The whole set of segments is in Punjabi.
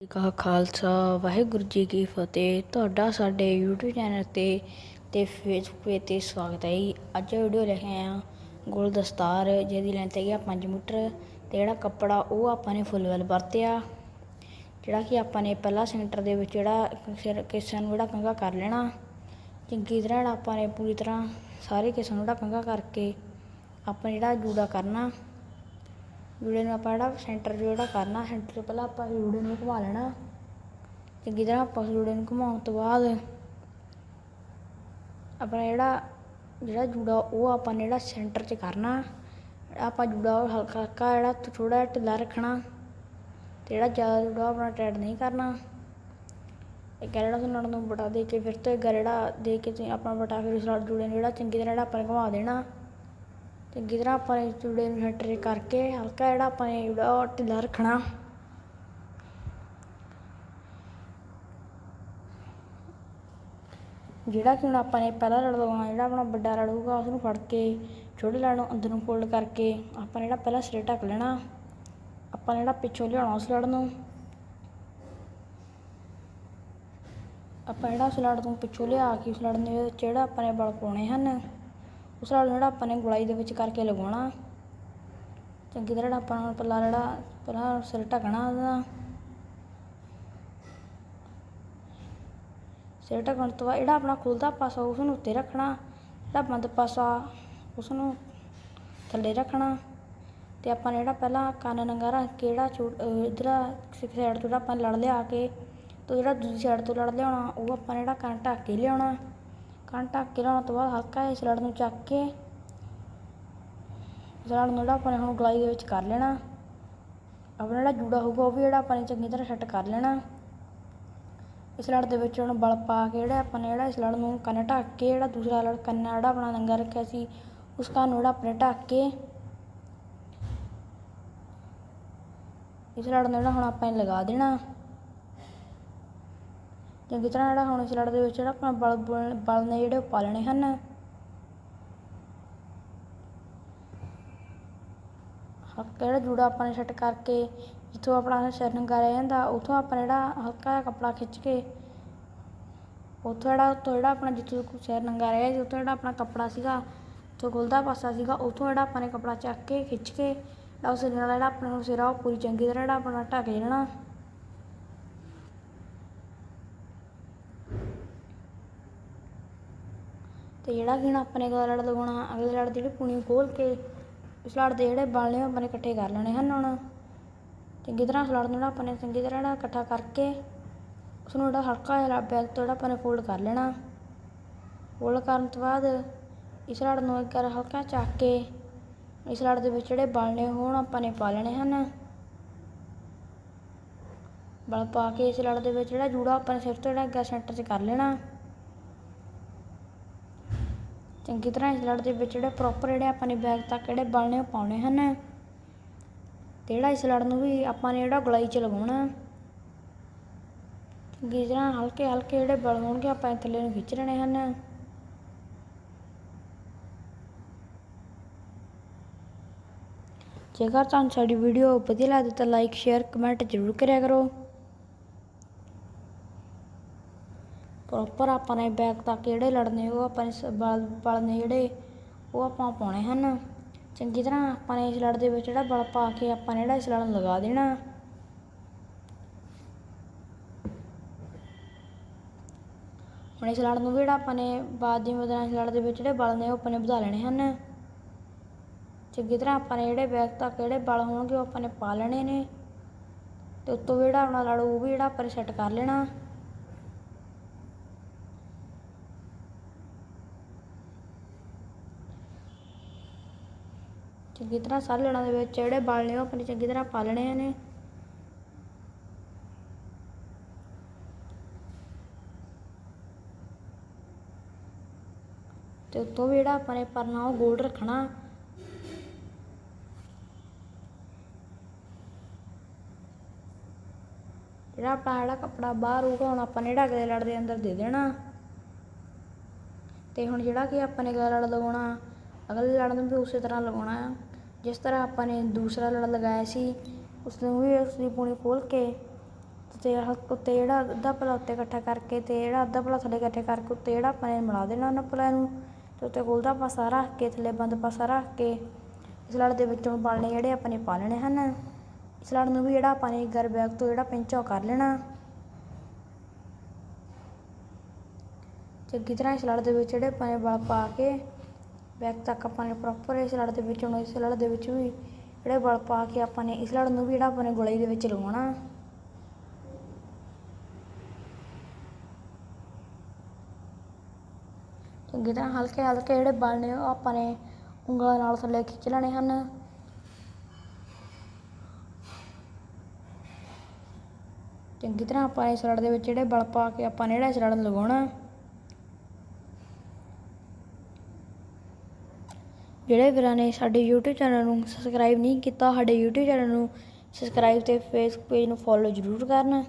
ਜੀ ਕਾ ਖਾਲਸਾ, ਵਾਹਿਗੁਰੂ ਜੀ ਕੀ ਫਤਿਹ। ਤੁਹਾਡਾ ਸਾਡੇ YouTube ਚੈਨਲ ਤੇ ਤੇ Facebook ਤੇ ਸਵਾਗਤ ਹੈ ਜੀ। ਅੱਜ ਵੀਡੀਓ ਲੈ ਕੇ ਆਇਆ ਹਾਂ ਗੋਲ ਦਸਤਾਰ ਜਿਹਦੀ ਲੈਂਥ ਹੈਗੀ ਆ 5 ਮੀਟਰ ਤੇ ਜਿਹੜਾ ਕੱਪੜਾ ਉਹ ਆਪਾਂ ਨੇ ਫੁੱਲ ਵੈਲ ਵਰਤਿਆ। ਜਿਹੜਾ ਕਿ ਆਪਾਂ ਨੇ ਪਹਿਲਾ ਸੈਂਟਰ ਦੇ ਵਿੱਚ ਜਿਹੜਾ ਸਿਰ ਨੂੰ ਜਿਹੜਾ ਕੰਘਾ ਕਰ ਲੈਣਾ। ਚੰਗੀ ਤਰ੍ਹਾਂ ਜਿਹੜਾ ਆਪਾਂ ਨੇ ਪੂਰੀ ਤਰ੍ਹਾਂ ਸਾਰੇ ਕਿਸਾਂ ਨੂੰ ਜਿਹੜਾ ਕੰਘਾ ਕਰਕੇ ਆਪਾਂ ਜਿਹੜਾ ਜੂੜਾ ਕਰਨਾ। ਜੂੜੇ ਨੂੰ ਆਪਾਂ ਜਿਹੜਾ ਸੈਂਟਰ ਜਿਹੜਾ ਕਰਨਾ ਸੈਂਟਰ ਤੋਂ ਪਹਿਲਾਂ ਆਪਾਂ ਜੂੜੇ ਨੂੰ ਘੁਮਾ ਲੈਣਾ। ਚੰਗੀ ਤਰ੍ਹਾਂ ਆਪਾਂ ਜੂੜੇ ਨੂੰ ਘੁਮਾਉਣ ਤੋਂ ਬਾਅਦ ਆਪਣਾ ਜਿਹੜਾ ਜਿਹੜਾ ਜੂੜਾ, ਉਹ ਆਪਾਂ ਨੇ ਜਿਹੜਾ ਸੈਂਟਰ 'ਚ ਕਰਨਾ। ਆਪਾਂ ਜੂੜਾ ਉਹ ਹਲਕਾ ਹਲਕਾ ਜਿਹੜਾ ਥੋੜਾ ਜਿਹਾ ਢਿੱਲਾ ਰੱਖਣਾ ਤੇ ਜਿਹੜਾ ਜ਼ਿਆਦਾ ਜੂੜਾ ਆਪਣਾ ਟਾਈਟ ਨਹੀਂ ਕਰਨਾ। ਇੱਕ ਜਿਹੜਾ ਸੁਣਨ ਨੂੰ ਬਟਾ ਦੇ ਕੇ ਫਿਰ ਤੋਂ ਇੱਕ ਜਿਹੜਾ ਦੇ ਕੇ ਤੁਸੀਂ ਆਪਣਾ ਬਟਾ ਫਿਰ ਉਸ ਨਾਲ ਜੂੜੇ ਨੂੰ ਜਿਹੜਾ ਚੰਗੀ ਤਰ੍ਹਾਂ ਜਿਹੜਾ ਆਪਾਂ ਨੇ ਘੁਮਾ ਦੇਣਾ। ਚੰਗੀ ਤਰ੍ਹਾਂ ਆਪਾਂ ਨੇ ਜੂੜੇ ਨੂੰ ਸੈਂਟਰ ਕਰਕੇ, ਹਲਕਾ ਜਿਹੜਾ ਆਪਾਂ ਨੇ ਜੂੜਾ ਉਹ ਢਿੱਲਾ ਰੱਖਣਾ। ਜਿਹੜਾ ਕਿ ਹੁਣ ਆਪਾਂ ਨੇ ਪਹਿਲਾ ਲੜ ਲਗਾਉਣਾ ਜਿਹੜਾ ਆਪਣਾ ਵੱਡਾ ਲੜ ਹੋਊਗਾ ਉਸ ਨੂੰ ਫੜ ਕੇ ਛੋਟੇ ਲੜ ਨੂੰ ਅੰਦਰ ਨੂੰ ਫੋਲਡ ਕਰਕੇ ਆਪਾਂ ਨੇ ਜਿਹੜਾ ਪਹਿਲਾ ਸਿਰੇ ਢੱਕ ਲੈਣਾ। ਆਪਾਂ ਨੇ ਜਿਹੜਾ ਪਿੱਛੋਂ ਲਿਆਉਣਾ ਉਸ ਲੜ ਨੂੰ। ਆਪਾਂ ਜਿਹੜਾ ਉਸ ਲੜ ਨੂੰ ਪਿੱਛੋਂ ਲਿਆ ਕੇ ਉਸ ਲੜ ਦੇ ਵਿੱਚ ਜਿਹੜਾ ਆਪਾਂ ਨੇ ਬਲ ਪਾਉਣੇ ਹਨ। ਉਸ ਨਾਲ ਜਿਹੜਾ ਆਪਾਂ ਨੇ ਗੁਲਾਈ ਦੇ ਵਿੱਚ ਕਰਕੇ ਲਗਾਉਣਾ। ਚੰਗੀ ਤਰ੍ਹਾਂ ਜਿਹੜਾ ਆਪਾਂ ਨੂੰ ਪੱਲਾ ਜਿਹੜਾ, ਪਹਿਲਾਂ ਸਿਰ ਢੱਕਣਾ ਉਹਦਾ। ਸਿਰ ਢੱਕਣ ਤੋਂ ਬਾਅਦ ਜਿਹੜਾ ਆਪਣਾ ਖੁੱਲਦਾ ਪਾਸਾ ਉਸ ਨੂੰ ਉੱਤੇ ਰੱਖਣਾ, ਜਿਹੜਾ ਬੰਦ ਪਾਸਾ ਉਸ ਨੂੰ ਥੱਲੇ ਰੱਖਣਾ। ਤੇ ਆਪਾਂ ਨੇ ਜਿਹੜਾ ਪਹਿਲਾਂ ਕੰਨ ਨੰਗਾ ਰੱਖ ਕੇ ਜਿਹੜਾ ਇਧਰ ਸਿੱਖ ਸਾਈਡ ਤੋਂ ਜਿਹੜਾ ਆਪਾਂ ਲੜ ਲਿਆ ਕੇ, ਤੋਂ ਜਿਹੜਾ ਦੂਜੀ ਸਾਈਡ ਤੋਂ ਲੜ ਲਿਆਉਣਾ, ਉਹ ਆਪਾਂ ਨੇ ਜਿਹੜਾ ਕੰਨ ਢੱਕ ਕੇ ਲਿਆਉਣਾ। ਕੰਨ ਢੱਕ ਕੇ ਲਿਆਉਣ ਤੋਂ ਬਾਅਦ ਹਲਕਾ ਇਸ ਲੜ ਨੂੰ ਚੱਕ ਕੇ ਇਸ ਲੜ ਨੂੰ ਜਿਹੜਾ ਆਪਾਂ ਨੇ ਹੁਣ ਗਲਾਈ ਦੇ ਵਿੱਚ ਕਰ ਲੈਣਾ। ਆਪਣਾ ਜਿਹੜਾ ਜੂੜਾ ਹੋਊਗਾ ਉਹ ਵੀ ਜਿਹੜਾ ਆਪਾਂ ਨੇ ਚੰਗੀ ਤਰ੍ਹਾਂ ਸੈੱਟ ਕਰ ਲੈਣਾ। ਇਸ ਲੜ ਦੇ ਵਿੱਚ ਹੁਣ ਬਲ ਪਾ ਕੇ ਜਿਹੜਾ ਆਪਾਂ ਨੇ ਜਿਹੜਾ ਇਸ ਲੜ ਨੂੰ ਕੰਨ ਢੱਕ ਕੇ ਜਿਹੜਾ ਦੂਸਰਾ ਲੜ ਕੰਨ ਜਿਹੜਾ ਆਪਣਾ ਨੰਗਾ ਰੱਖਿਆ ਸੀ, ਉਸ ਕੰਨ ਨੂੰ ਜਿਹੜਾ ਆਪਣੇ ਢੱਕ ਕੇ ਇਸ ਲੜ ਨੂੰ ਜਿਹੜਾ ਹੁਣ ਆਪਾਂ ਨੇ ਲਗਾ ਦੇਣਾ। ਚੰਗੀ ਤਰ੍ਹਾਂ ਜਿਹੜਾ ਹੁਣ ਇਸ ਲੜ ਦੇ ਵਿੱਚ ਜਿਹੜਾ ਆਪਣਾ ਬਲ ਬੁਲ- ਬਲ ਨੇ ਜਿਹੜੇ ਉਹ ਪਾ ਲੈਣੇ ਹਨ। ਹਲਕਾ ਜਿਹੜਾ ਜੂੜਾ ਆਪਾਂ ਨੇ ਸੈੱਟ ਕਰਕੇ ਜਿੱਥੋਂ ਆਪਣਾ ਸਿਰ ਨੰਗਾ ਰਹਿ ਜਾਂਦਾ, ਉੱਥੋਂ ਆਪਾਂ ਜਿਹੜਾ ਹਲਕਾ ਜਿਹਾ ਕੱਪੜਾ ਖਿੱਚ ਕੇ ਉੱਥੋਂ ਜਿਹੜਾ ਉੱਥੋਂ ਜਿਹੜਾ ਆਪਣਾ ਜਿੱਥੋਂ ਸਿਰ ਨੰਗਾ ਰਹਿ ਗਿਆ ਸੀ ਉੱਥੋਂ ਜਿਹੜਾ ਆਪਣਾ ਕੱਪੜਾ ਸੀਗਾ, ਉੱਥੋਂ ਗੁਲਦਾ ਪਾਸਾ ਸੀਗਾ, ਉੱਥੋਂ ਜਿਹੜਾ ਆਪਾਂ ਨੇ ਕੱਪੜਾ ਚੱਕ ਕੇ ਖਿੱਚ ਕੇ, ਜਿਹੜਾ ਉਸ ਨਾਲ ਜਿਹੜਾ ਆਪਣਾ ਸਿਰ ਆ, ਉਹ ਪੂਰੀ ਚੰਗੀ ਤਰ੍ਹਾਂ ਜਿਹੜਾ ਆਪਣਾ ਢੱਕ ਦੇਣਾ ਤੇ ਜਿਹੜਾ ਕਿ ਹੁਣ ਆਪਾਂ ਨੇ ਲੜ ਲਗਾਉਣਾ, ਅਗਲੇ ਲੜ ਦੀ ਜਿਹੜੀ ਪੂਣੀ ਖੋਲ ਕੇ ਇਸ ਲੜ ਦੇ ਜਿਹੜੇ ਬਲ ਨੇ ਉਹ ਆਪਾਂ ਨੇ ਇਕੱਠੇ ਕਰ ਲੈਣੇ ਹਨ ਹੁਣ। ਚੰਗੀ ਤਰ੍ਹਾਂ ਇਸ ਲੜ ਨੂੰ ਜਿਹੜਾ ਆਪਾਂ ਨੇ ਚੰਗੀ ਤਰ੍ਹਾਂ ਜਿਹੜਾ ਇਕੱਠਾ ਕਰਕੇ ਉਸ ਨੂੰ ਜਿਹੜਾ ਹਲਕਾ ਜਿਹਾ ਬੈਕ ਤੋਂ ਜਿਹੜਾ ਆਪਾਂ ਨੇ ਫੋਲਡ ਕਰ ਲੈਣਾ। ਫੋਲਡ ਕਰਨ ਤੋਂ ਬਾਅਦ ਇਸ ਲੜ ਨੂੰ ਇੱਕ ਵਾਰ ਹਲਕਾ ਚੱਕ ਕੇ ਇਸ ਲੜ ਦੇ ਵਿੱਚ ਜਿਹੜੇ ਬਲ ਨੇ ਹੁਣ ਆਪਾਂ ਨੇ ਪਾ ਲੈਣੇ ਹਨ। ਬਲ ਪਾ ਕੇ ਇਸ ਲੜ ਦੇ ਵਿੱਚ ਜਿਹੜਾ ਜੂੜਾ ਆਪਾਂ ਨੇ ਸਿਰ ਤੋਂ ਜਿਹੜਾ ਅੱਗਾ ਸੈਂਟਰ 'ਚ ਕਰ ਲੈਣਾ। ਚੰਗੀ ਤਰ੍ਹਾਂ ਇਸ ਲੜ ਦੇ ਵਿੱਚ ਜਿਹੜੇ ਪ੍ਰੋਪਰ ਜਿਹੜੇ ਆਪਾਂ ਨੇ ਬੈਗ ਤੱਕ ਜਿਹੜੇ ਬਲ ਨੇ ਉਹ ਪਾਉਣੇ ਹਨ। ਤੇ ਜਿਹੜਾ ਇਸ ਲੜ ਨੂੰ ਵੀ ਆਪਾਂ ਨੇ ਜਿਹੜਾ ਗਲਾਈ 'ਚ ਲਗਾਉਣਾ ਚੰਗੀ ਤਰ੍ਹਾਂ ਹਲਕੇ ਹਲਕੇ ਜਿਹੜੇ ਬਲ ਹੋਣਗੇ ਆਪਾਂ ਥੱਲੇ ਨੂੰ ਖਿੱਚ ਲੈਣੇ ਹਨ। ਜੇਕਰ ਤੁਹਾਨੂੰ ਸਾਡੀ ਵੀਡੀਓ ਵਧੀਆ ਲੱਗਦੀ ਤਾਂ ਲਾਈਕ ਸ਼ੇਅਰ ਕਮੈਂਟ ਜ਼ਰੂਰ ਕਰਿਆ ਕਰੋ। ਪ੍ਰੋਪਰ ਆਪਾਂ ਨੇ ਬੈਕ ਤੱਕ ਜਿਹੜੇ ਲੜਨੇ, ਉਹ ਆਪਾਂ ਨੇ ਬਲ ਬਲ ਨੇ ਜਿਹੜੇ, ਉਹ ਆਪਾਂ ਪਾਉਣੇ ਹਨ। ਚੰਗੀ ਤਰ੍ਹਾਂ ਆਪਾਂ ਨੇ ਇਸ ਲੜ ਦੇ ਵਿੱਚ ਜਿਹੜਾ ਬਲ ਪਾ ਕੇ ਆਪਾਂ ਨੇ ਜਿਹੜਾ ਇਸ ਲੜ ਨੂੰ ਲਗਾ ਦੇਣਾ। ਹੁਣ ਇਸ ਲੜ ਨੂੰ ਵੀ ਜਿਹੜਾ ਆਪਾਂ ਨੇ ਬਾਅਦ ਦੀ ਮਦਦ ਨਾਲ ਇਸ ਲੜ ਦੇ ਵਿੱਚ ਜਿਹੜੇ ਬਲ ਨੇ, ਉਹ ਆਪਾਂ ਨੇ ਵਧਾ ਲੈਣੇ ਹਨ। ਚੰਗੀ ਤਰ੍ਹਾਂ ਆਪਾਂ ਨੇ ਜਿਹੜੇ ਬੈਕ ਤੱਕ ਜਿਹੜੇ ਬਲ ਹੋਣਗੇ, ਉਹ ਆਪਾਂ ਨੇ ਪਾ ਲੈਣੇ ਨੇ। ਤੇ ਉੱਤੋਂ ਵੀ ਜਿਹੜਾ ਆਪਣਾ ਲੜ, ਉਹ ਵੀ ਜਿਹੜਾ ਆਪਾਂ ਨੇ ਸੈੱਟ ਕਰ ਲੈਣਾ। ਚੰਗੀ ਤਰ੍ਹਾਂ ਸਾਲਣਾ ਦੇ ਵਿੱਚ, ਜਿਹੜੇ ਬਲ ਨੇ ਉਹ ਆਪਣੇ ਚੰਗੀ ਤਰ੍ਹਾਂ ਪਾਲਣੇ ਨੇ ਤੇ ਉੱਤੋਂ ਵੀ ਜਿਹੜਾ ਆਪਾਂ ਨੇ ਪਰਨਾ ਉਹ ਗੋਲ ਰੱਖਣਾ। ਜਿਹੜਾ ਆਪਣਾ ਜਿਹੜਾ ਕੱਪੜਾ ਬਾਹਰ ਹੋਊਗਾ, ਹੁਣ ਆਪਾਂ ਨੇ ਜਿਹੜਾ ਅਗਲੇ ਲੜ ਦੇ ਅੰਦਰ ਦੇ ਦੇਣਾ। ਤੇ ਹੁਣ ਜਿਹੜਾ ਕਿ ਆਪਾਂ ਨੇ ਅਗਲਾ ਲੜ ਲਗਾਉਣਾ ਅਗਲੇ ਲੜ ਨੂੰ ਵੀ ਉਸੇ ਤਰ੍ਹਾਂ ਲਗਾਉਣਾ ਆ। ਜਿਸ ਤਰ੍ਹਾਂ ਆਪਾਂ ਨੇ ਦੂਸਰਾ ਲੜ ਲਗਾਇਆ ਸੀ ਉਸ ਨੂੰ ਵੀ ਉਸ ਦੀ ਪੂਣੀ ਖੋਲ ਕੇ ਤੇ ਉੱਤੇ ਜਿਹੜਾ ਅੱਧਾ ਪਲਾ ਉੱਤੇ ਇਕੱਠਾ ਕਰਕੇ ਤੇ ਜਿਹੜਾ ਅੱਧਾ ਪਲਾ ਥੱਲੇ ਇਕੱਠੇ ਕਰਕੇ ਉੱਤੇ ਜਿਹੜਾ ਆਪਾਂ ਨੇ ਮਿਲਾ ਦੇਣਾ ਉਹਨਾਂ ਪਲਾਂ ਨੂੰ ਤੇ ਉੱਤੇ ਖੁੱਲ੍ਹਦਾ ਪਾਸਾ ਰੱਖ ਕੇ, ਥੱਲੇ ਬੰਦ ਪਾਸਾ ਰੱਖ ਕੇ ਇਸ ਲੜ ਦੇ ਵਿੱਚੋਂ ਬਾਲਣੇ ਜਿਹੜੇ ਆਪਾਂ ਨੇ ਪਾ ਲੈਣੇ ਹਨ। ਇਸ ਲੜ ਨੂੰ ਵੀ ਜਿਹੜਾ ਆਪਾਂ ਨੇ ਗਰ ਬੈਗ ਤੋਂ ਜਿਹੜਾ ਪਿੰਚਾ ਕਰ ਲੈਣਾ। ਚੰਗੀ ਤਰ੍ਹਾਂ ਇਸ ਲੜ ਦੇ ਵਿੱਚ ਜਿਹੜੇ ਆਪਾਂ ਨੇ ਬਲ ਪਾ ਕੇ ਬੈਕ ਤੱਕ ਆਪਾਂ ਨੇ ਪ੍ਰੋਪਰ ਇਸ ਲੜ ਦੇ ਵਿੱਚ ਹੁਣ ਇਸ ਲੜ ਦੇ ਵਿੱਚ ਵੀ ਜਿਹੜੇ ਬਲ ਪਾ ਕੇ ਆਪਾਂ ਨੇ ਇਸ ਲੜ ਨੂੰ ਵੀ ਜਿਹੜਾ ਆਪਾਂ ਨੇ ਗੋਲਾਈ ਦੇ ਵਿੱਚ ਲਗਾਉਣਾ ਚੰਗੀ ਤਰ੍ਹਾਂ ਹਲਕੇ ਹਲਕੇ ਜਿਹੜੇ ਬਲ ਨੇ ਉਹ ਆਪਾਂ ਨੇ ਉਂਗਲਾਂ ਨਾਲ ਥੱਲੇ ਖਿੱਚ ਲੈਣੇ ਹਨ। ਚੰਗੀ ਤਰ੍ਹਾਂ ਆਪਾਂ ਇਸ ਲੜ ਦੇ ਵਿੱਚ ਜਿਹੜੇ ਬਲ ਪਾ ਕੇ ਆਪਾਂ ਨੇ ਜਿਹੜਾ ਇਸ ਲੜ ਨੂੰ ਲਗਾਉਣਾ। ਜਿਹੜੇ ਵੀਰਾਂ ਨੇ ਸਾਡੇ YouTube ਚੈਨਲ ਨੂੰ ਸਬਸਕ੍ਰਾਈਬ ਨਹੀਂ ਕੀਤਾ, ਸਾਡੇ YouTube ਚੈਨਲ ਨੂੰ ਸਬਸਕ੍ਰਾਈਬ ਤੇ ਫੇਸਬੁੱਕ ਪੇਜ ਨੂੰ ਫੋਲੋ ਜ਼ਰੂਰ ਕਰਨ।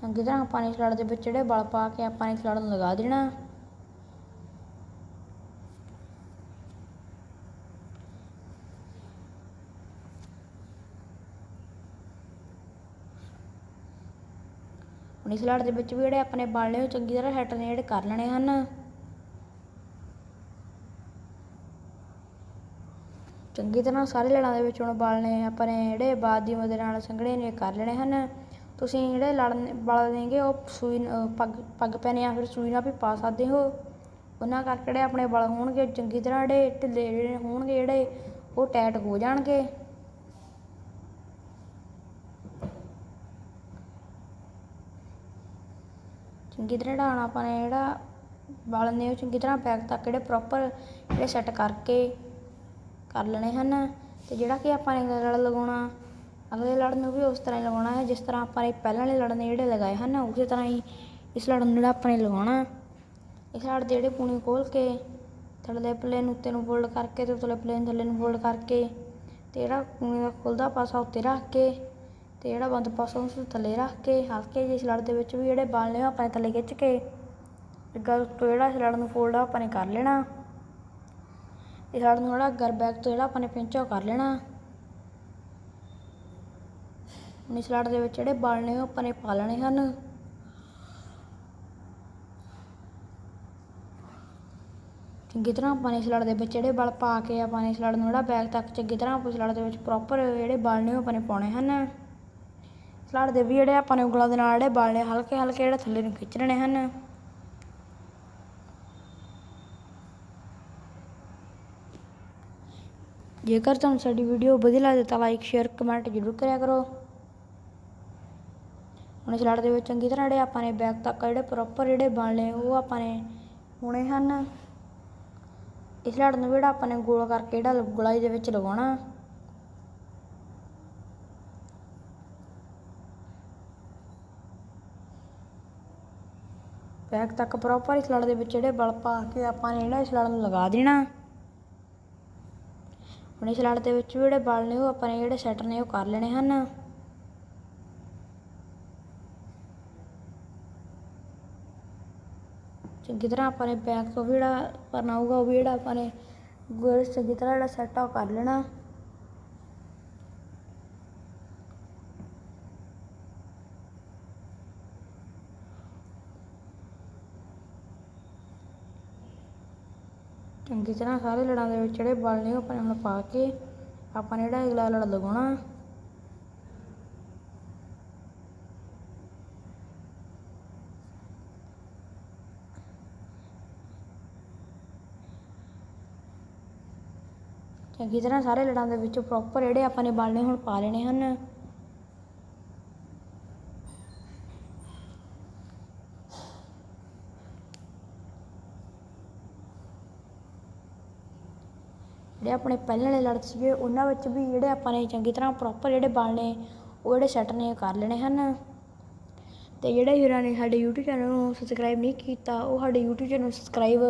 ਚੰਗੀ ਤਰ੍ਹਾਂ ਆਪਾਂ ਨੇ ਇਸ ਦੇ ਵਿੱਚ ਜਿਹੜੇ ਬਲ ਪਾ ਕੇ ਆਪਾਂ ਨੇ ਇਸ ਨੂੰ ਲਗਾ ਦੇਣਾ। ਹੁਣ ਇਸ ਲੜ ਦੇ ਵਿੱਚ ਵੀ ਜਿਹੜੇ ਆਪਣੇ ਬਲ ਨੇ ਉਹ ਚੰਗੀ ਤਰ੍ਹਾਂ ਸੈੱਟ ਨੇ, ਜਿਹੜੇ ਕਰ ਲੈਣੇ ਹਨ। ਚੰਗੀ ਤਰ੍ਹਾਂ ਸਾਰੇ ਲੜਾਂ ਦੇ ਵਿੱਚ ਹੁਣ ਬਲ ਨੇ ਆਪਣੇ ਜਿਹੜੇ ਬਾਦ ਦੀ ਮਦਦ ਨਾਲ ਸੰਘਣੇ ਨੇ, ਕਰ ਲੈਣੇ ਹਨ। ਤੁਸੀਂ ਜਿਹੜੇ ਲੜਨ ਬਲ ਨੇਗੇ ਉਹ ਸੂਈ ਪੱਗ ਪੱਗ ਪੈਨੇ ਜਾਂ ਫਿਰ ਸੂਈ ਨਾਲ ਵੀ ਪਾ ਸਕਦੇ ਹੋ। ਉਹਨਾਂ ਕਰਕੇ ਜਿਹੜੇ ਆਪਣੇ ਬਲ ਹੋਣਗੇ, ਚੰਗੀ ਤਰ੍ਹਾਂ ਜਿਹੜੇ ਢਿੱਲੇ ਜਿਹੜੇ ਹੋਣਗੇ ਜਿਹੜੇ, ਉਹ ਟਾਈਟ ਹੋ ਜਾਣਗੇ। ਚੰਗੀ ਤਰ੍ਹਾਂ ਢਾਣਾ ਆਪਾਂ ਨੇ ਜਿਹੜਾ ਬਲ ਨੇ, ਉਹ ਚੰਗੀ ਤਰ੍ਹਾਂ ਬੈਕ ਤੱਕ ਜਿਹੜੇ ਪ੍ਰੋਪਰ ਜਿਹੜੇ ਸੈੱਟ ਕਰਕੇ ਕਰ ਲੈਣੇ ਹਨ ਤੇ ਜਿਹੜਾ ਕਿ ਆਪਾਂ ਨੇ ਲੜ ਲਗਾਉਣਾ, ਅਗਲੇ ਲੜ ਨੂੰ ਵੀ ਉਸ ਤਰ੍ਹਾਂ ਹੀ ਲਗਾਉਣਾ ਹੈ, ਜਿਸ ਤਰ੍ਹਾਂ ਆਪਾਂ ਨੇ ਪਹਿਲਾਂ ਵਾਲੇ ਲੜ ਨੇ ਜਿਹੜੇ ਲਗਾਏ ਹਨ, ਉਸੇ ਤਰ੍ਹਾਂ ਹੀ ਇਸ ਲੜ ਨੂੰ ਜਿਹੜਾ ਆਪਾਂ ਨੇ ਲਗਾਉਣਾ ਇਸ ਲੜ ਦੇ ਜਿਹੜੇ ਪੂਣੀ ਖੋਲ ਕੇ ਥੱਲੇ ਪਲੇਨ ਉੱਤੇ ਨੂੰ ਫੋਲਡ ਕਰਕੇ ਤੇ ਉਤਲੇ ਪਲੇਨ ਥੱਲੇ ਨੂੰ ਫੋਲਡ ਕਰਕੇ ਤੇ ਜਿਹੜਾ ਪੂਣੀ ਦਾ ਖੁੱਲਦਾ ਪਾਸਾ ਉੱਤੇ ਰੱਖ ਕੇ ਤੇ ਜਿਹੜਾ ਬੰਦ ਪਾਸਾ ਉਸ ਥੱਲੇ ਰੱਖ ਕੇ, ਹਲਕੇ ਜਿਹੇ ਇਸ ਲੜ ਦੇ ਵਿੱਚ ਵੀ ਜਿਹੜੇ ਬਾਲ ਨੇ ਆਪਾਂ ਨੇ ਥੱਲੇ ਖਿੱਚ ਕੇ, ਅੱਗਾ ਤੋਂ ਜਿਹੜਾ ਇਸ ਲੜ ਨੂੰ ਫੋਲਡ ਆਪਾਂ ਨੇ ਕਰ ਲੈਣਾ। ਇਸ ਲੜ ਨੂੰ ਜਿਹੜਾ ਗਰ ਬੈਕ ਤੋਂ ਜਿਹੜਾ ਆਪਾਂ ਨੇ ਪਿੰਚ ਕਰ ਲੈਣਾ। ਹੁਣ ਇਸ ਲੜ ਦੇ ਵਿੱਚ ਜਿਹੜੇ ਬਲ ਨੇ ਉਹ ਆਪਾਂ ਨੇ ਪਾ ਲੈਣੇ ਹਨ। ਚੰਗੀ ਤਰ੍ਹਾਂ ਆਪਾਂ ਨੇ ਇਸ ਲੜ ਦੇ ਵਿੱਚ ਜਿਹੜੇ ਬਲ ਪਾ ਕੇ ਆਪਾਂ ਨੇ ਇਸ ਲੜ ਨੂੰ ਜਿਹੜਾ ਬੈਕ ਤੱਕ ਚੰਗੀ ਤਰ੍ਹਾਂ ਆਪਾਂ ਲੜ ਦੇ ਵਿੱਚ ਪ੍ਰੋਪਰ ਜਿਹੜੇ ਬਲ ਨੇ ਉਹ ਆਪਾਂ ਨੇ ਪਾਉਣੇ ਹਨ। ਇਸ ਲੜ ਦੇ ਵੀ ਜਿਹੜੇ ਆਪਾਂ ਨੇ ਉਂਗਲਾਂ ਦੇ ਨਾਲ ਜਿਹੜੇ ਬਲ ਨੇ ਹਲਕੇ ਹਲਕੇ ਜਿਹੜੇ ਥੱਲੇ ਨੂੰ ਖਿੱਚ ਲੈਣੇ ਹਨ। ਜੇਕਰ ਤੁਹਾਨੂੰ ਸਾਡੀ ਵੀਡੀਓ ਵਧੀਆ ਲੱਗਦੀ ਤਾਂ ਲਾਈਕ ਸ਼ੇਅਰ ਕਮੈਂਟ ਜ਼ਰੂਰ ਕਰਿਆ ਕਰੋ। ਹੁਣ ਇਸ ਲੜ ਦੇ ਵਿੱਚ ਚੰਗੀ ਤਰ੍ਹਾਂ ਜਿਹੜੇ ਆਪਾਂ ਨੇ ਬੈਕ ਤੱਕ ਜਿਹੜੇ ਪ੍ਰੋਪਰ ਜਿਹੜੇ ਬਲ ਨੇ, ਉਹ ਆਪਾਂ ਨੇ ਹੋਣੇ ਹਨ। ਇਸ ਲੜ ਨੂੰ ਜਿਹੜਾ ਆਪਾਂ ਨੇ ਗੋਲ ਕਰਕੇ ਜਿਹੜਾ ਗੁਲਾਈ ਦੇ ਵਿੱਚ ਲਗਾਉਣਾ। ਬੈਕ ਤੱਕ ਪ੍ਰੋਪਰ ਇਸ ਲੜ ਦੇ ਵਿੱਚ ਜਿਹੜੇ ਬਲ ਪਾ ਕੇ ਆਪਾਂ ਨੇ ਜਿਹੜਾ ਇਸ ਲੜ ਨੂੰ ਲਗਾ ਦੇਣਾ। ਹੁਣ ਇਸ ਲੜ ਦੇ ਵਿੱਚ ਵੀ ਜਿਹੜੇ ਬਲ ਨੇ ਉਹ ਆਪਾਂ ਨੇ ਜਿਹੜੇ ਸੈਟ ਨੇ ਉਹ ਕਰ ਲੈਣੇ ਹਨ। ਚੰਗੀ ਤਰ੍ਹਾਂ ਆਪਾਂ ਨੇ ਬੈਕ ਤੋਂ ਵੀ ਜਿਹੜਾ ਕਰਨਾ ਹੋਊਗਾ, ਉਹ ਵੀ ਜਿਹੜਾ ਆਪਾਂ ਨੇ ਗੋਲ ਚੰਗੀ ਤਰ੍ਹਾਂ ਜਿਹੜਾ ਸੈਟ ਆ ਉਹ ਕਰ ਲੈਣਾ। ਚੰਗੀ ਤਰ੍ਹਾਂ ਸਾਰੇ ਲੜਾਂ ਦੇ ਵਿੱਚ ਜਿਹੜੇ ਬਲ ਨੇ ਉਹ ਆਪਾਂ ਨੇ ਹੁਣ ਪਾ ਕੇ ਆਪਾਂ ਨੇ ਜਿਹੜਾ ਅਗਲਾ ਲੜ ਲਗਾਉਣਾ। ਚੰਗੀ ਤਰ੍ਹਾਂ ਸਾਰੇ ਲੜਾਂ ਦੇ ਵਿੱਚ ਪ੍ਰੋਪਰ ਜਿਹੜੇ ਆਪਾਂ ਨੇ ਬਲ ਨੇ ਹੁਣ ਪਾ ਲੈਣੇ ਹਨ। ਆਪਣੇ ਪਹਿਲਾਂ ਵਾਲੇ ਲੜ ਸੀਗੇ, ਉਹਨਾਂ ਵਿੱਚ ਵੀ ਜਿਹੜੇ ਆਪਾਂ ਨੇ ਚੰਗੀ ਤਰ੍ਹਾਂ ਪ੍ਰੋਪਰ ਜਿਹੜੇ ਬਲ ਨੇ ਉਹ ਜਿਹੜੇ ਸੈੱਟ ਨੇ ਕਰ ਲੈਣੇ ਹਨ। ਤੇ ਜਿਹੜੇ ਵੀਰਾਂ ਨੇ ਸਾਡੇ YouTube ਚੈਨਲ ਨੂੰ ਸਬਸਕ੍ਰਾਈਬ ਨਹੀਂ ਕੀਤਾ, ਉਹ ਸਾਡੇ YouTube ਚੈਨਲ ਨੂੰ ਸਬਸਕ੍ਰਾਈਬ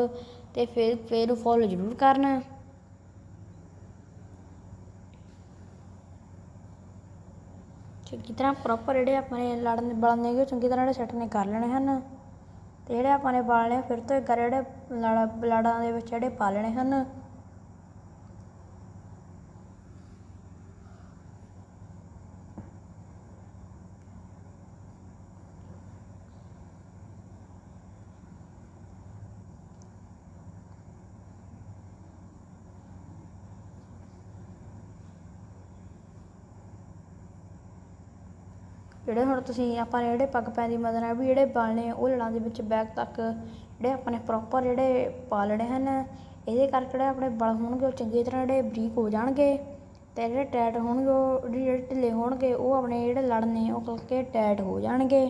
ਤੇ ਫਿਰ ਫਿਰ ਫੋਲੋ ਜ਼ਰੂਰ ਕਰਨ। ਚੰਗੀ ਤਰ੍ਹਾਂ ਪ੍ਰੋਪਰ ਜਿਹੜੇ ਆਪਾਂ ਨੇ ਲੜਨ ਬਲਨ ਨੇ ਉਹ ਚੰਗੀ ਤਰ੍ਹਾਂ ਜਿਹੜੇ ਸੈੱਟ ਨੇ ਕਰ ਲੈਣੇ ਹਨ। ਤੇ ਜਿਹੜੇ ਆਪਾਂ ਨੇ ਬਾਲਣੇ, ਫਿਰ ਤੋਂ ਇੱਕ ਜਿਹੜੇ ਲੜ, ਲੜਾਂ ਦੇ ਵਿੱਚ ਜਿਹੜੇ ਪਾ ਲੈਣੇ ਹਨ ਜਿਹੜੇ ਹੁਣ ਤੁਸੀਂ ਆਪਾਂ ਨੇ ਜਿਹੜੇ ਪੱਗ ਪੈਣ ਦੀ ਮਦਦ ਨਾਲ ਵੀ ਜਿਹੜੇ ਵਾਲ ਨੇ ਉਹ ਲੜਾਂ ਦੇ ਵਿੱਚ ਬੈਕ ਤੱਕ ਜਿਹੜੇ ਆਪਣੇ ਪ੍ਰੋਪਰ ਜਿਹੜੇ ਪਾਲਣੇ ਹਨ, ਇਹਦੇ ਕਰਕੇ ਜਿਹੜੇ ਆਪਣੇ ਵਾਲ ਹੋਣਗੇ ਉਹ ਚੰਗੀ ਤਰ੍ਹਾਂ ਜਿਹੜੇ ਬਰੀਕ ਹੋ ਜਾਣਗੇ ਅਤੇ ਜਿਹੜੇ ਟਾਈਟ ਹੋਣਗੇ, ਉਹ ਜਿਹੜੇ ਢਿੱਲੇ ਹੋਣਗੇ, ਉਹ ਆਪਣੇ ਜਿਹੜੇ ਲੜ ਨੇ ਉਹ ਕਰਕੇ ਟਾਈਟ ਹੋ ਜਾਣਗੇ।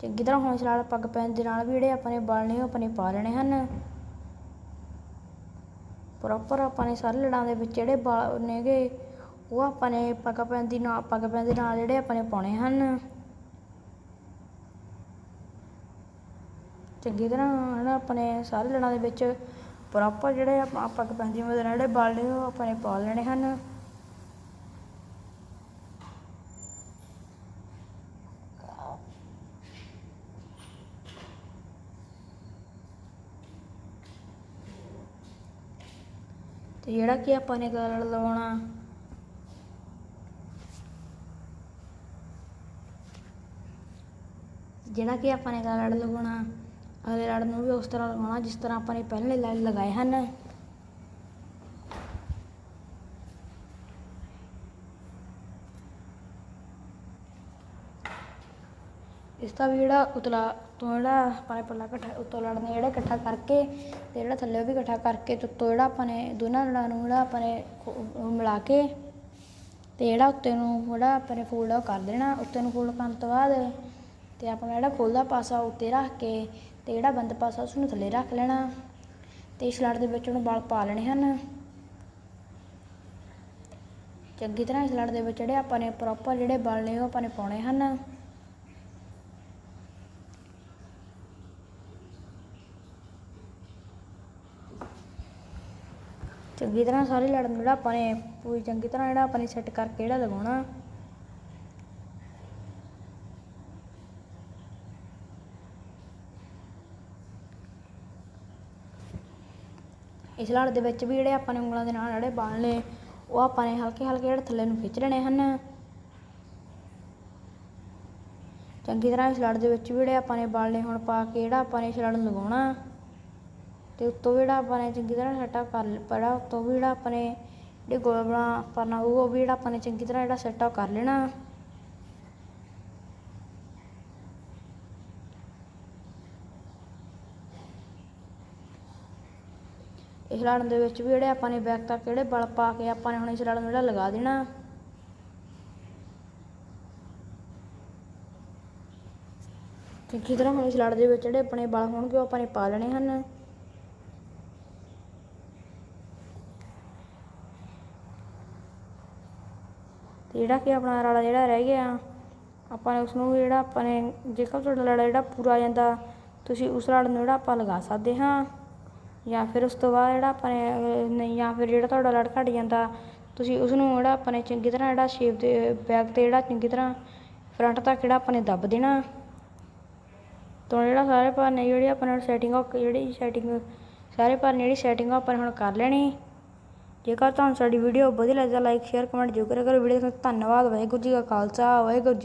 ਚੰਗੀ ਤਰ੍ਹਾਂ ਹੋਣ ਨਾਲ ਪੱਗ ਪੈਣ ਦੇ ਨਾਲ ਵੀ ਜਿਹੜੇ ਆਪਣੇ ਵਾਲ ਨੇ ਉਹ ਆਪਣੇ ਪਾਲਣੇ ਹਨ। ਪ੍ਰੋਪਰ ਆਪਾਂ ਨੇ ਸਾਰੇ ਲੜਾਂ ਦੇ ਵਿੱਚ ਜਿਹੜੇ ਵਾਲ ਨੇਗੇ ਉਹ ਆਪਾਂ ਨੇ ਪੱਗ ਪੈਣ ਦੀ ਨਾਲ ਪੱਗ ਪੈਣ ਦੇ ਨਾਲ ਜਿਹੜੇ ਆਪਾਂ ਨੇ ਪਾਉਣੇ ਹਨ। ਚੰਗੀ ਤਰ੍ਹਾਂ ਹਨਾ, ਆਪਣੇ ਸਾਰੇ ਲੜਾਂ ਦੇ ਵਿੱਚ ਪ੍ਰੋਪਰ ਜਿਹੜੇ ਆਪਾਂ ਪੱਗ ਪੈਣ ਦੀ ਮਦਦ ਨਾਲ ਜਿਹੜੇ ਵਾਲ ਨੇ, ਉਹ ਆਪਾਂ ਨੇ ਪਾ ਲੈਣੇ ਹਨ। ਤੇ ਜਿਹੜਾ ਕਿ ਆਪਾਂ ਨੇ ਕਲਰ ਲਵਾਉਣਾ ਜਿਹੜਾ ਕਿ ਆਪਾਂ ਨੇ ਲੜ ਲਗਾਉਣਾ, ਅਗਲੇ ਲੜ ਨੂੰ ਵੀ ਉਸ ਤਰ੍ਹਾਂ ਲਗਾਉਣਾ, ਜਿਸ ਤਰ੍ਹਾਂ ਆਪਾਂ ਨੇ ਪਹਿਲੇ ਲੜ ਲਗਾਏ ਹਨ। ਇਸ ਦਾ ਵੀ ਜਿਹੜਾ ਉਤਲਾ ਤੋਂ ਜਿਹੜਾ ਆਪਾਂ ਨੇ ਪੱਲਾ ਇਕੱਠਾ, ਉੱਤੋਂ ਲੜ ਨੇ ਜਿਹੜਾ ਇਕੱਠਾ ਕਰਕੇ ਤੇ ਜਿਹੜਾ ਥੱਲੇ ਵੀ ਇਕੱਠਾ ਕਰਕੇ ਤੇ ਉੱਤੋਂ ਜਿਹੜਾ ਆਪਾਂ ਨੇ ਦੋਨਾਂ ਲੜਾਂ ਨੂੰ ਜਿਹੜਾ ਆਪਾਂ ਨੇ ਮਿਲਾ ਕੇ ਤੇ ਜਿਹੜਾ ਉੱਤੇ ਨੂੰ ਜਿਹੜਾ ਆਪਾਂ ਨੇ ਫੋਲਡ ਉਹ ਕਰ ਦੇਣਾ, ਉੱਤੇ ਨੂੰ ਫੋਲਡ ਕਰਨ ਤੋਂ ਬਾਅਦ ਤੇ ਆਪਣਾ ਜਿਹੜਾ ਖੁੱਲ੍ਹਦਾ ਪਾਸਾ ਉੱਤੇ ਰੱਖ ਕੇ ਤੇ ਜਿਹੜਾ ਬੰਦ ਪਾਸਾ ਉਸ ਨੂੰ ਥੱਲੇ ਰੱਖ ਲੈਣਾ ਤੇ ਇਸ ਦੇ ਵਿੱਚ ਉਹਨੂੰ ਵਾਲ ਪਾ ਲੈਣੇ ਹਨ। ਚੰਗੀ ਤਰ੍ਹਾਂ ਇਸ ਦੇ ਵਿੱਚ ਜਿਹੜੇ ਆਪਾਂ ਨੇ ਪ੍ਰੋਪਰ ਜਿਹੜੇ ਵਾਲ ਨੇ ਉਹ ਆਪਾਂ ਨੇ ਪਾਉਣੇ ਹਨ। ਚੰਗੀ ਤਰ੍ਹਾਂ ਸਾਰੇ ਲੜਨ ਜਿਹੜਾ ਆਪਾਂ ਨੇ ਪੂਰੀ ਚੰਗੀ ਤਰ੍ਹਾਂ ਜਿਹੜਾ ਆਪਾਂ ਨੇ ਸੈੱਟ ਕਰਕੇ ਜਿਹੜਾ ਲਗਾਉਣਾ। ਇਸ ਦੇ ਵਿੱਚ ਵੀ ਜਿਹੜੇ ਆਪਾਂ ਨੇ ਉਂਗਲਾਂ ਦੇ ਨਾਲ ਜਿਹੜੇ ਵਾਲ ਨੇ, ਉਹ ਆਪਾਂ ਨੇ ਹਲਕੇ ਹਲਕੇ ਜਿਹੜੇ ਥੱਲੇ ਨੂੰ ਖਿੱਚ ਲੈਣੇ ਹਨ। ਚੰਗੀ ਤਰ੍ਹਾਂ ਇਸ ਦੇ ਵਿੱਚ ਵੀ ਜਿਹੜੇ ਆਪਾਂ ਨੇ ਵਾਲ ਨੇ ਹੁਣ ਪਾ ਕੇ ਜਿਹੜਾ ਆਪਾਂ ਨੇ ਸਲਾੜ ਲਗਾਉਣਾ, ਤੇ ਉੱਤੋਂ ਵੀ ਜਿਹੜਾ ਆਪਾਂ ਨੇ ਚੰਗੀ ਤਰ੍ਹਾਂ ਸੈਟਾ ਕਰ ਪੜਾ, ਉੱਤੋਂ ਵੀ ਜਿਹੜਾ ਆਪਾਂ ਨੇ ਜਿਹੜੇ ਗੋਲ ਬਣਾ ਕਰਨਾ ਉਹ ਵੀ ਜਿਹੜਾ ਆਪਾਂ ਨੇ ਚੰਗੀ ਤਰ੍ਹਾਂ ਜਿਹੜਾ ਸੈਟਾ ਕਰ ਲੈਣਾ। ਇਸ ਲੜ ਦੇ ਵਿੱਚ ਵੀ ਜਿਹੜੇ ਆਪਾਂ ਨੇ ਬੈਕ ਤੱਕ ਜਿਹੜੇ ਬਲ ਪਾ ਕੇ ਆਪਾਂ ਨੇ ਹੁਣ ਇਸ ਲੜ ਨੂੰ ਜਿਹੜਾ ਲਗਾ ਦੇਣਾ। ਚੰਗੀ ਤਰ੍ਹਾਂ ਹੁਣ ਇਸ ਲੜ ਦੇ ਵਿੱਚ ਜਿਹੜੇ ਆਪਣੇ ਬਲ ਹੋਣਗੇ ਉਹ ਆਪਾਂ ਨੇ ਪਾ ਲੈਣੇ ਹਨ। ਤੇ ਜਿਹੜਾ ਕਿ ਆਪਣਾ ਰਾੜਾ ਜਿਹੜਾ ਰਹਿ ਗਿਆ, ਆਪਾਂ ਨੇ ਉਸ ਨੂੰ ਜਿਹੜਾ ਆਪਾਂ ਨੇ ਜੇਕਰ ਤੁਹਾਡਾ ਲੜਾ ਜਿਹੜਾ ਪੂਰਾ ਆ ਜਾਂਦਾ, ਤੁਸੀਂ ਉਸ ਲੜ ਨੂੰ ਜਿਹੜਾ ਆਪਾਂ ਲਗਾ ਸਕਦੇ ਹਾਂ। ਜਾਂ ਫਿਰ ਉਸ ਤੋਂ ਬਾਅਦ ਜਿਹੜਾ ਆਪਾਂ ਨੇ ਨਹੀਂ, ਜਾਂ ਫਿਰ ਜਿਹੜਾ ਤੁਹਾਡਾ ਲੜ ਘਟ ਜਾਂਦਾ, ਤੁਸੀਂ ਉਸ ਨੂੰ ਜਿਹੜਾ ਆਪਾਂ ਨੇ ਚੰਗੀ ਤਰ੍ਹਾਂ ਜਿਹੜਾ ਸ਼ੇਪ ਦੇ ਬੈਕ ਤੇ ਜਿਹੜਾ ਚੰਗੀ ਤਰ੍ਹਾਂ ਫਰੰਟ ਤੱਕ ਜਿਹੜਾ ਆਪਾਂ ਨੇ ਦੱਬ ਦੇਣਾ। ਤੋਂ ਜਿਹੜਾ ਸਾਰੇ ਭਾਰ ਨੇ ਜਿਹੜੀ ਆਪਾਂ ਨੇ ਸੈਟਿੰਗ ਉਹ ਜਿਹੜੀ ਸੈਟਿੰਗ ਸਾਰੇ ਭਾਰ ਨੇ ਜਿਹੜੀ ਸੈਟਿੰਗ ਆਪਾਂ ਨੇ ਹੁਣ ਕਰ ਲੈਣੀ। ਜੇਕਰ ਤੁਹਾਨੂੰ ਸਾਡੀ ਵੀਡੀਓ ਵਧੀਆ ਲੱਗਦਾ ਲਾਈਕ ਸ਼ੇਅਰ ਕਮੈਂਟ ਜ਼ਰੂਰ ਕਰਿਆ ਕਰੋ ਵੀਡੀਓ ਦੇਖਣ ਲਈ ਧੰਨਵਾਦ। ਵਾਹਿਗੁਰੂ ਜੀ ਕਾ ਖਾਲਸਾ। ਵਾਹਿਗੁਰੂ ਜੀ